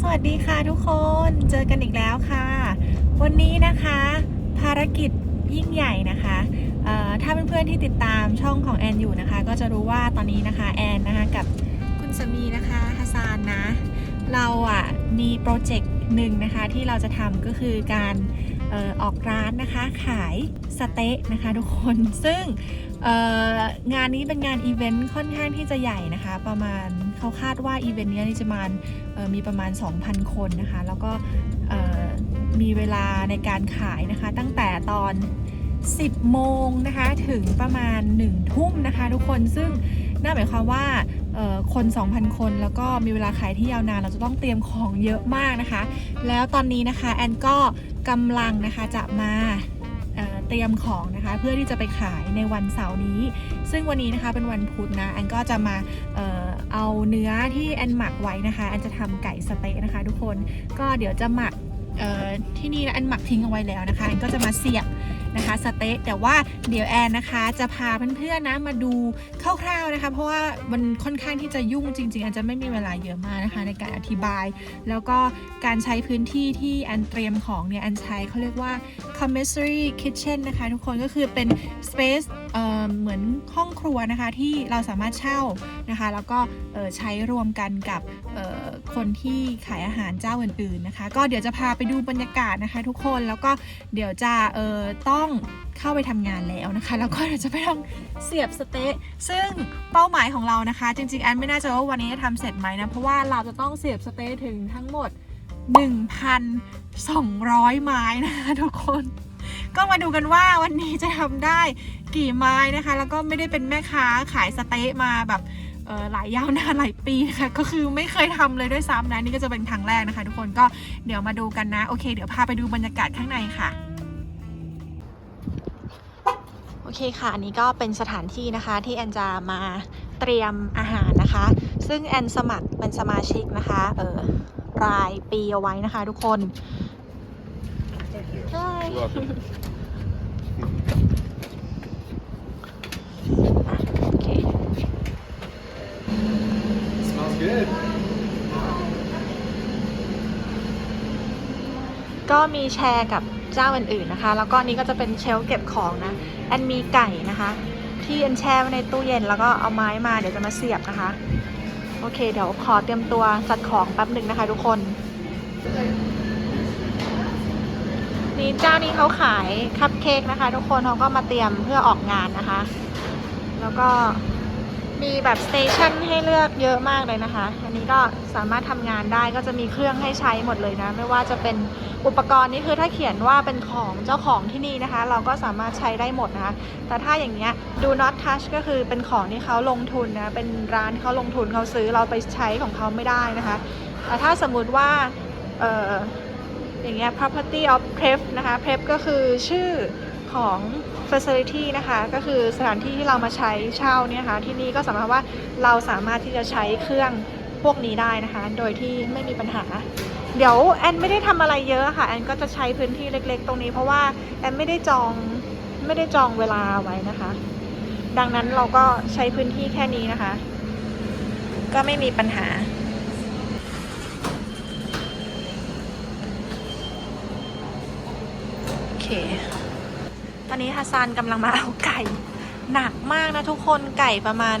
สวัสดีค่ะทุกคนเจอกันอีกแล้วค่ะ วันนี้นะคะ ภารกิจยิ่งใหญ่นะคะถ้าเพื่อนๆที่ติดตามช่องของแอนอยู่นะคะ ก็จะรู้ว่าตอนนี้นะคะแอนนะคะกับคุณสามีนะคะฮัสซานนะ เราอะมีโปรเจกต์หนึ่งนะคะที่เราจะทำก็คือการ ออออกร้านนะคะขายสเต๊ะนะคะทุกคนซึ่งงานนี้เป็นงานอีเวนต์ค่อนข้างที่จะใหญ่นะคะ ประมาณเขาคาดว่าอีเวนต์เนี้ยจะมามีประมาณ 2,000 คนนะคะ แล้วก็มีเวลาในการขายนะคะ ตั้งแต่ตอน 10 โมงนะคะถึงประมาณ 1 ทุ่มนะคะทุกคนซึ่งน่าหมายความว่าเอ่อคน 2,000 คนแล้วก็มีเวลาขายที่ยาวนานเราจะต้องเตรียมของเยอะมากนะคะ แล้วตอนนี้นะคะแอนก็ กำลังนะคะจะมาเตรียมของนะคะเพื่อที่จะไปขายในวันเสาร์นี้ ซึ่งวันนี้นะคะเป็นวันพุธนะแอนก็จะมาเออเอาเนื้อที่แอนหมักไว้นะคะแอนจะทำไก่สเต๊ะนะคะ ทุกคนก็เดี๋ยวจะหมักที่นี่นะแอนหมักทิ้งเอาไว้แล้วนะคะแอนก็จะมาเสียบ นะคะสเต๊ะแต่ว่าเดี๋ยวแอนนะคะจะพาเพื่อนๆนะมาดูคร่าวๆนะคะ เพราะว่ามันค่อนข้างที่จะยุ่งจริงๆอนจจะไม่มีเวลาเยอะมากนะคะ ในการอธิบาย แล้วก็การใช้พื้นที่ที่แอนเตรียมของเนี่ยแอนใช้เขาเรียกว่า commissary kitchen นะคะทุกคนก็คือเป็น space เเหมือนห้องครัวนะคะที่เราสามารถเช่านะคะ แล้วก็ใช้รวมกันกับคนที่ขายอาหารเจ้าอื่นๆนะคะ ก็เดี๋ยวจะพาไปดูบรรยากาศนะคะ ทุกคนแล้วก็เดี๋ยวจะเอ่อต้องเข้าไปทำงานแล้วนะคะ แล้วก็เดี๋ยวจะไปทำเสียบสเต๊ะซึ่งเป้าหมายของเรานะคะ จริง ๆ แอนไม่แน่ใจว่าวันนี้จะทำเสร็จไหมนะเพราะว่าเราจะต้องเสียบสเต๊ะถึงทั้งหมด 1,200 ไม้นะคะทุกคน ก็มาดูกันว่าวันนี้จะทำได้กี่ไม้นะคะ แล้วก็ไม่ได้เป็นแม่ค้าขายสเต๊ะมาแบบหลายยาวนานหลายปีนะคะก็คือไม่เคยทำเลยด้วยซ้ำนะนี่ก็จะเป็นครั้งแรกนะคะ ทุกคนก็เดี๋ยวมาดูกันนะ โอเค เดี๋ยวพาไปดูบรรยากาศข้างในค่ะ โอเคค่ะ อันนี้ก็เป็นสถานที่นะคะที่แอนจะมาเตรียมอาหารนะคะ ซึ่งแอนสมัครเป็นสมาชิกนะคะ เออรายปีเอาไว้นะคะทุกคน Hi. You're welcome. โอเค Smells good. ก็มีแชร์กับ เจ้าอื่นๆนะคะ แล้วก็นี้ก็จะเป็นเชลเก็บของนะแอนมีไก่นะคะ ที่แอนแช่ไว้ในตู้เย็นแล้วก็เอาไม้มาเดี๋ยวจะมาเสียบนะคะ โอเค เดี๋ยวขอเตรียมตัวจัดของแป๊บหนึ่งนะคะ ทุกคน นี่เจ้านี้เขาขายคัพเค้กนะคะ ทุกคนเขาก็มาเตรียมเพื่อออกงานนะคะ แล้วก็ มีแบบสเตชันให้เลือกเยอะมากเลยนะคะ อันนี้ก็สามารถทำงานได้ก็จะมีเครื่องให้ใช้หมดเลยนะ ไม่ว่าจะเป็นอุปกรณ์นี่คือถ้าเขียนว่าเป็นของเจ้าของที่นี่นะคะ เราก็สามารถใช้ได้หมดนะคะ แต่ถ้าอย่างเงี้ย do not touch ก็คือเป็นของที่เขาลงทุนนะ เป็นร้านเขาลงทุนเขาซื้อเราไปใช้ของเขาไม่ได้นะคะแต่ถ้าสมมุติว่าเอออย่างเงี้ย property of prep นะคะ prep ก็คือชื่อของ facility นะคะก็คือสถานที่ที่เรามาใช้เช่าเนี่ยนะคะที่นี่ก็สามารถว่าเราสามารถที่จะใช้เครื่องพวกนี้ได้นะคะ โดยที่ไม่มีปัญหา เดี๋ยวแอนไม่ได้ทำอะไรเยอะค่ะแอนก็จะใช้พื้นที่เล็กๆ ตรงนี้เพราะว่าแอนไม่ได้จองไม่ได้จองเวลาไว้นะคะ ดังนั้นเราก็ใช้พื้นที่แค่นี้นะคะ ก็ไม่มีปัญหาโอเค อนนี้ฮัสซันกำลังมาเอาไก่ หนักมากนะทุกคนไก่ประมาณ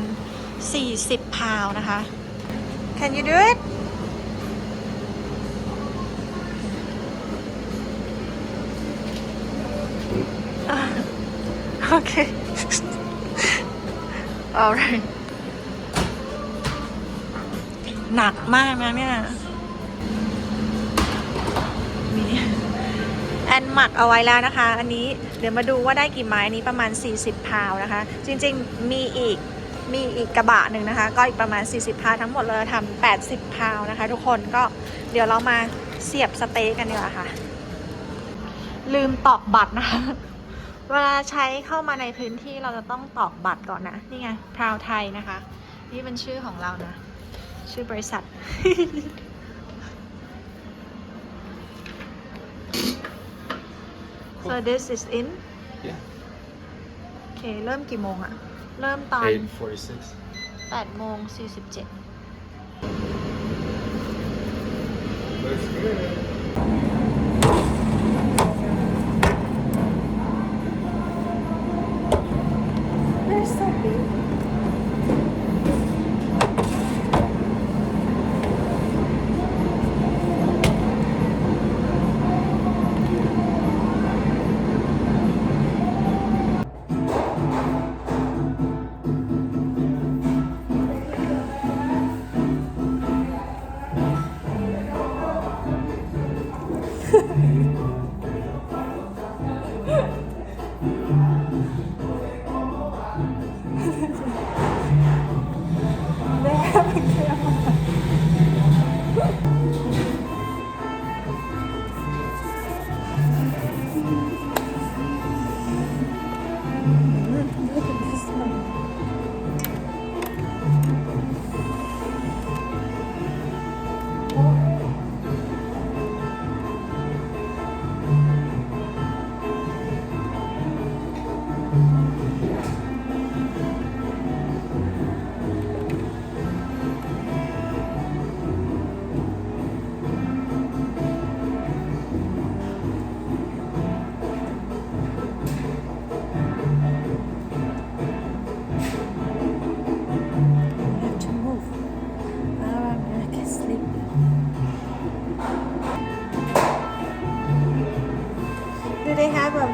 40 พาวนะคะ Can you do it Okay alright หนักมากนะเนี่ยนี่แอนหมักเอาไว้แล้วนะคะ อันนี้เดี๋ยวมาดูว่าได้กี่ไม้อันนี้ประมาณ 40 พาวนะคะ จริงๆมีอีกมีอีกกระบะหนึ่งนะคะ ก็อีกประมาณ 40 พาวทั้งหมดเลยทำ80 พาวนะคะ ทุกคนก็เดี๋ยวเรามาเสียบสเต๊กกันดีกว่าค่ะ ลืมตอกบัตรนะคะเวลาใช้เข้ามาในพื้นที่เราจะต้องตอกบัตรก่อนนะ นี่ไงพราวไทยนะคะ นี่เป็นชื่อของเรานะ ชื่อบริษัท so this is in Yeah. โอเค เริ่มกี่โมงอะเริ่มตอน Eight forty-six. 8โมง47 Looks good.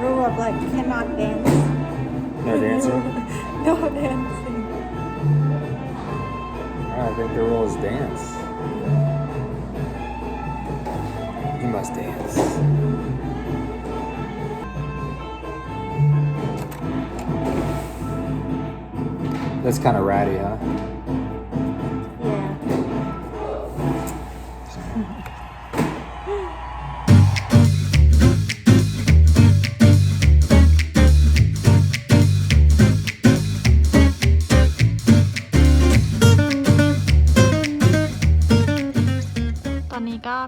Rule of like cannot dance? No dancing? no dancing. I think the rule is dance. You must dance. That's kind of ratty, huh?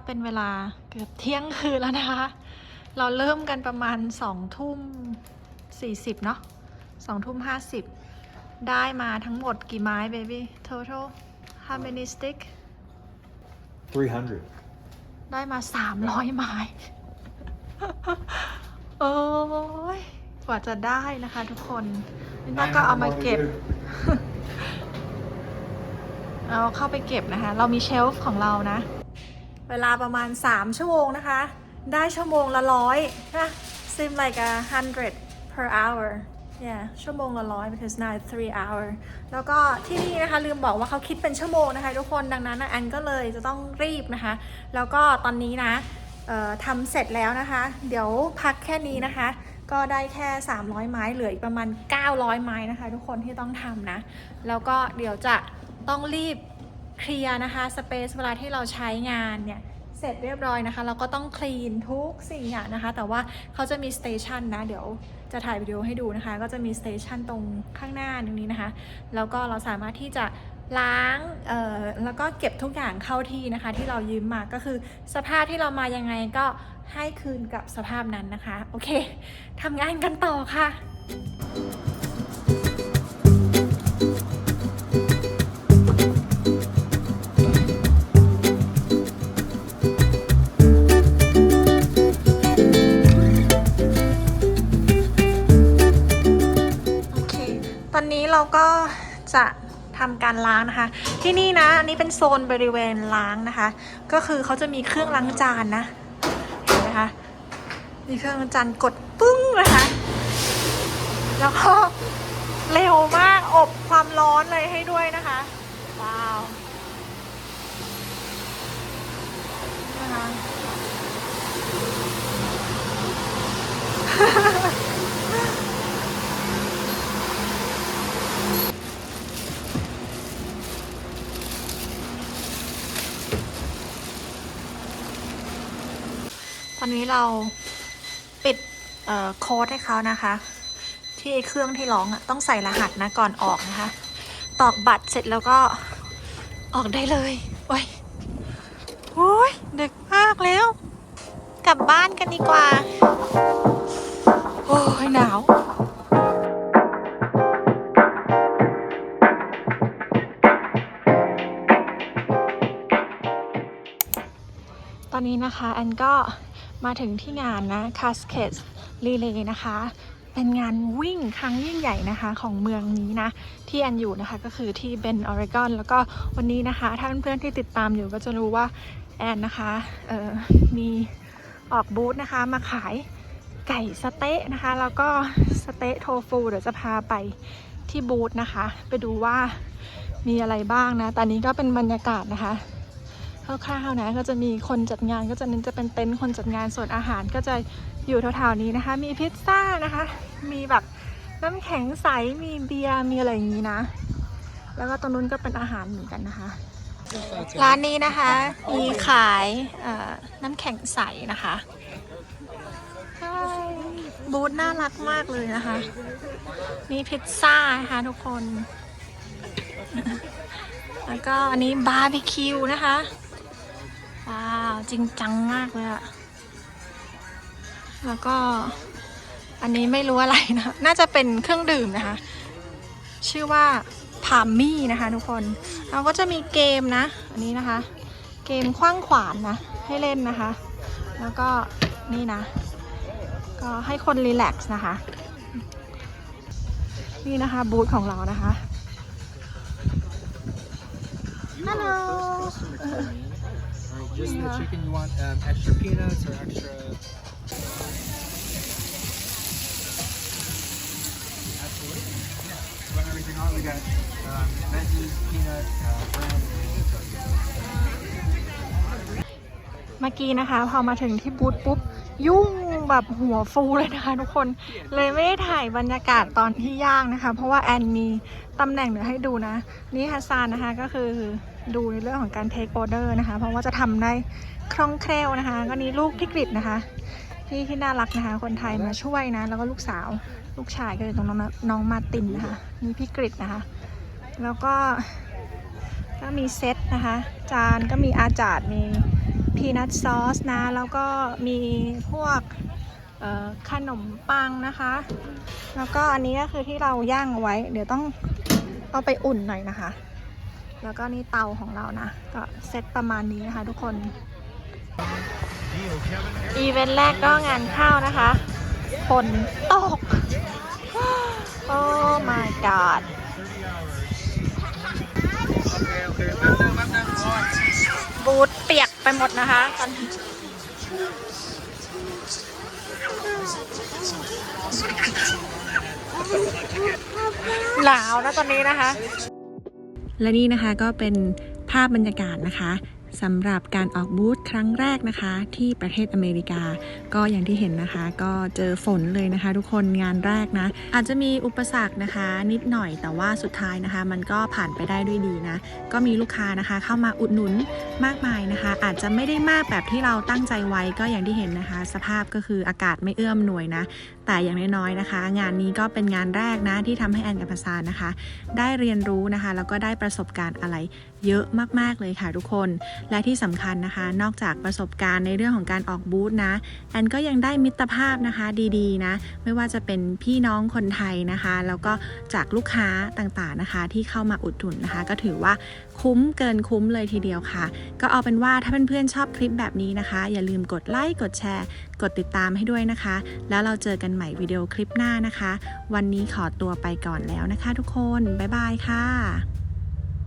เป็นเวลาเกือบเที่ยงคืนแล้วนะคะ เราเริ่มกันประมาณสองทุ่มสี่สิบเนาะสองทุ่มห้าสิบได้มาทั้งหมดกี่ไม้เบบี้ total how many stick 300. ได้มาสามร้อยไม้ โอ้ย กว่าจะได้นะคะทุกคนนี่น้าก็เอามาเก็บ เอาเข้าไปเก็บนะคะ เรามีเชลฟ์ของเรานะ เวลาประมาณ 3 ชั่วโมงนะคะ ได้ชั่วโมงละร้อยนะ seem like a hundred per hour yeah ชั่วโมงละร้อย because now it's three hour แล้วก็ที่นี่นะคะลืมบอกว่าเขาคิดเป็นชั่วโมงนะคะทุกคนดังนั้นแอนก็เลยจะต้องรีบนะคะ แล้วก็ตอนนี้นะทำเสร็จแล้วนะคะ เดี๋ยวพักแค่นี้นะคะ ก็ได้แค่ 300 ไม้เหลืออีกประมาณ 900 ไม้นะคะ ทุกคนที่ต้องทำนะ แล้วก็เดี๋ยวจะต้องรีบ เคลียร์นะคะสเปซเวลาที่เราใช้งานเนี่ยเสร็จเรียบร้อยนะคะ เราก็ต้องคลีนทุกสิ่งอย่างนะคะ แต่ว่าเขาจะมีสเตชันนะเดี๋ยวจะถ่ายวิดีโอให้ดูนะคะ ก็จะมีสเตชันตรงข้างหน้าตรงนี้นะคะ แล้วก็เราสามารถที่จะล้างเอ่อแล้วก็เก็บทุกอย่างเข้าที่นะคะ ที่เรายืมมาก็คือสภาพที่เรามายังไงก็ให้คืนกับสภาพนั้นนะคะ โอเคทำงานกันต่อค่ะ ทำการล้างนะคะ ที่นี่นะอันนี้เป็นโซนบริเวณล้างนะคะ ก็คือเขาจะมีเครื่องล้างจานนะเห็นไหมคะมีเครื่องล้างจานกดปึ้งนะคะ แล้วก็เร็วมากอบความร้อนเลยให้ด้วยนะคะว้าวนะคะ อนนี้เราปิดเอ่อโค้ดให้เขานะคะ ที่เครื่องที่ร้องอะต้องใส่รหัสนะก่อนออกนะคะ ตอกบัตรเสร็จแล้วก็ออกได้เลยโอ้ยโอ้ยเดึกมากแล้ว กลับบ้านกันดีกว่า โอ้ยหนาวตอนนี้นะคะแอนก็ มาถึงที่งานนะ Cascades Relay นะคะ เป็นงานวิ่งครั้งยิ่งใหญ่นะคะของเมืองนี้นะ ที่แอนอยู่นะคะก็คือที่เบนออริกอนแล้วก็วันนี้นะคะถ้านเพื่อนที่ติดตามอยู่ก็จะรู้ว่า แอนนะคะมีออกบูธนะคะมาขายไก่สเต๊ะนะคะ แล้วก็สเต๊ะโทฟูเดี๋ยวจะพาไปที่บูธนะคะ ไปดูว่ามีอะไรบ้างนะ ตอนนี้ก็เป็นบรรยากาศนะคะ คร่าวๆนะก็จะมีคนจัดงานก็จะเน้นจะเป็นเต็นท์คนจัดงานส่วนอาหารก็จะอยู่แถวๆนี้นะคะ มีพิซซ่านะคะ มีแบบน้ำแข็งใสมีเบียร์มีอะไรอย่างนี้นะ แล้วก็ตรงนู้นก็เป็นอาหารเหมือนกันนะคะ ร้านนี้นะคะ มีขายน้ำแข็งใสนะคะบูธน่ารักมากเลยนะคะ มีพิซซ่านะคะทุกคน แล้วก็อันนี้บาร์บีคิวนะคะาวจริงจังมากเลยอะแล้วก็อันนี้ไม่รู้อะไรนะ น่าจะเป็นเครื่องดื่มนะคะ ชื่อว่าพามมี่นะคะทุกคนเราก็จะมีเกมนะ อันนี้นะคะ เกมคว้างขวานนะ ให้เล่นนะคะ แล้วก็นี่นะ ก็ให้คนรีแลกซ์นะคะ นี่นะคะบูธของเรานะคะฮัลโหล just Yeah. the chicken. You want um, extra peanuts or extra? Absolutely. Yeah. So run everything on. We got um, veggies, peanut, uh, bread, and turkey. เมื่อกี้นะคะ พอมาถึงที่บูธปุ๊บ ยุ่งแบบหัวฟูเลยนะคะทุกคน เลยไม่ได้ถ่ายบรรยากาศตอนที่ย่างนะคะ เพราะว่าแอนมีตำแหน่งเดี๋ยวให้ดูนะ นี่ฮัสซานนะคะก็คือ ดูในเรื่องของการเทคออเดอร์นะคะ เพราะว่าจะทำได้คล่องแคล่วนะคะ ก็นี้ลูกพี่กริดนะคะที่ที่น่ารักนะคะ คนไทยมาช่วยนะ แล้วก็ลูกสาวลูกชายก็อยู่ตรงน้องน้องมาตินนะคะนี่พี่กริดนะคะ แล้วก็ก็มีเซตนะคะ จานก็มีอาจาดมีพีนัทซอสนะ แล้วก็มีพวกขนมปังนะคะ แล้วก็อันนี้ก็คือที่เราย่างเอาไว้ เดี๋ยวต้องเอาไปอุ่นหน่อยนะคะ แล้วก็นี่เตาของเรานะ ก็เซตประมาณนี้นะคะทุกคน อีเวนต์แรกก็งานข้าวนะคะฝนตก โอ้ my god บูธเปียกไปหมดนะคะตอนนี้หนาวนะตอนนี้นะคะ และนี่นะคะก็เป็นภาพบรรยากาศนะคะ สำหรับการออกบูธครั้งแรกนะคะ ที่ประเทศอเมริกา ก็อย่างที่เห็นนะคะ ก็เจอฝนเลยนะคะ ทุกคนงานแรกนะ อาจจะมีอุปสรรคนะคะ นิดหน่อยแต่ว่าสุดท้ายนะคะ มันก็ผ่านไปได้ด้วยดีนะ ก็มีลูกค้านะคะ เข้ามาอุดหนุนมากมายนะคะ อาจจะไม่ได้มากแบบที่เราตั้งใจไว้ก็อย่างที่เห็นนะคะ สภาพก็คืออากาศไม่เอื้อมหน่วยนะ แต่อย่างน้อยๆนะคะ งานนี้ก็เป็นงานแรกนะที่ทำให้แอนกับพาซานนะคะ ได้เรียนรู้นะคะ แล้วก็ได้ประสบการณ์อะไร เยอะมากๆเลยค่ะทุกคน และที่สำคัญนะคะ นอกจากประสบการณ์ในเรื่องของการออกบูธนะ แอนก็ยังได้มิตรภาพนะคะดีๆนะ ไม่ว่าจะเป็นพี่น้องคนไทยนะคะ แล้วก็จากลูกค้าต่างๆนะคะ ที่เข้ามาอุดหนุนนะคะ ก็ถือว่าคุ้มเกินคุ้มเลยทีเดียวค่ะ ก็เอาเป็นว่าถ้าเพื่อนๆชอบคลิปแบบนี้นะคะ อย่าลืมกดไลค์กดแชร์ กดติดตามให้ด้วยนะคะ แล้วเราเจอกันใหม่วิดีโอคลิปหน้านะคะ วันนี้ขอตัวไปก่อนแล้วนะคะ ทุกคน บ๊ายบายค่ะ